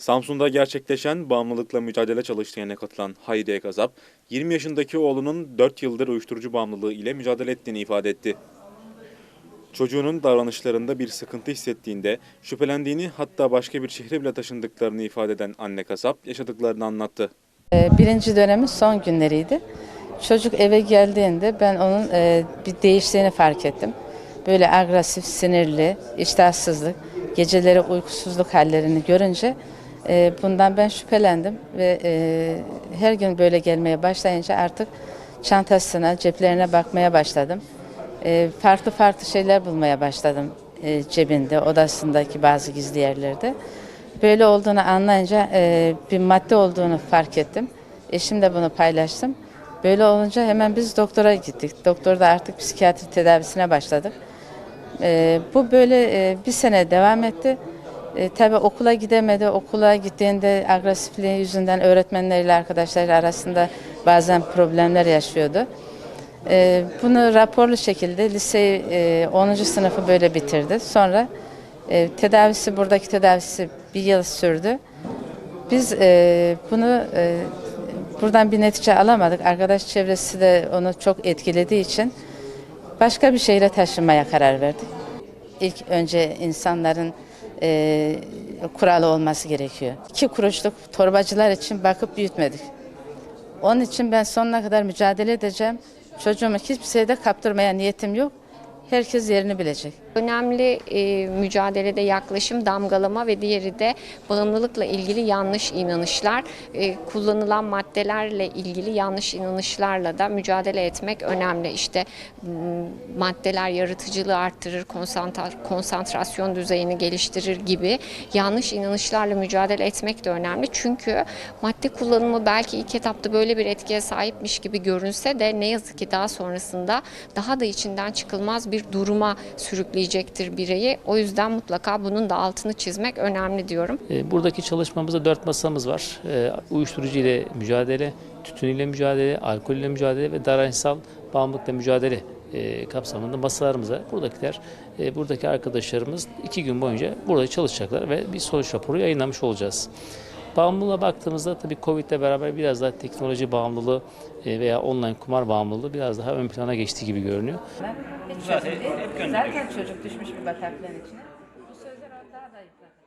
Samsun'da gerçekleşen bağımlılıkla mücadele çalıştayına katılan Hayriye Gazap, 20 yaşındaki oğlunun 4 yıldır uyuşturucu bağımlılığı ile mücadele ettiğini ifade etti. Çocuğunun davranışlarında bir sıkıntı hissettiğinde şüphelendiğini hatta başka bir şehre bile taşındıklarını ifade eden anne kasap yaşadıklarını anlattı. Ee, Birinci dönemin son günleriydi. Çocuk eve geldiğinde ben onun e, bir değiştiğini fark ettim. Böyle agresif, sinirli, iştahsızlık, geceleri uykusuzluk hallerini görünce e, bundan ben şüphelendim ve e, her gün böyle gelmeye başlayınca artık çantasına, ceplerine bakmaya başladım. E, farklı farklı şeyler bulmaya başladım e, cebinde, odasındaki bazı gizli yerlerde. Böyle olduğunu anlayınca e, bir madde olduğunu fark ettim. Eşimle bunu paylaştım. Böyle olunca hemen biz doktora gittik. Doktorda artık psikiyatri tedavisine başladık. E, bu böyle e, bir sene devam etti. E, tabii okula gidemedi. Okula gittiğinde agresifliği yüzünden öğretmenleriyle arkadaşları arasında bazen problemler yaşıyordu. E, bunu raporlu şekilde liseyi e, 10. sınıfı böyle bitirdi. Sonra e, tedavisi buradaki tedavisi bir yıl sürdü. Biz e, bunu e, buradan bir netice alamadık. Arkadaş çevresi de onu çok etkilediği için başka bir şehre taşınmaya karar verdik. İlk önce insanların e, kuralı olması gerekiyor. İki kuruşluk torbacılar için bakıp büyütmedik. Onun için ben sonuna kadar mücadele edeceğim. Çocuğumu hiçbir şeyde kaptırmaya niyetim yok. Herkes yerini bilecek. Önemli e, mücadelede yaklaşım damgalama ve diğeri de bağımlılıkla ilgili yanlış inanışlar. E, kullanılan maddelerle ilgili yanlış inanışlarla da mücadele etmek önemli. İşte maddeler yaratıcılığı arttırır, konsantra- konsantrasyon düzeyini geliştirir gibi yanlış inanışlarla mücadele etmek de önemli. Çünkü madde kullanımı belki ilk etapta böyle bir etkiye sahipmiş gibi görünse de ne yazık ki daha sonrasında daha da içinden çıkılmaz bir duruma sürükleyecektir bireyi. O yüzden mutlaka bunun da altını çizmek önemli diyorum. E, Buradaki çalışmamızda dört masamız var. E, Uyuşturucu ile mücadele, tütün ile mücadele, alkol ile mücadele ve davranışsal bağımlılıkla mücadele e, kapsamında masalarımız var. Buradakiler, e, buradaki arkadaşlarımız iki gün boyunca burada çalışacaklar ve bir sonuç raporu yayınlamış olacağız. Bağımlılığa baktığımızda tabii Covid ile beraber biraz daha teknoloji bağımlılığı e, veya online kumar bağımlılığı biraz daha ön plana geçtiği gibi görünüyor. Hiç Zaten, çözüm değil. Zaten çocuk düşmüş bir bataklığın içine. Bu sözler daha da yıpratıyor.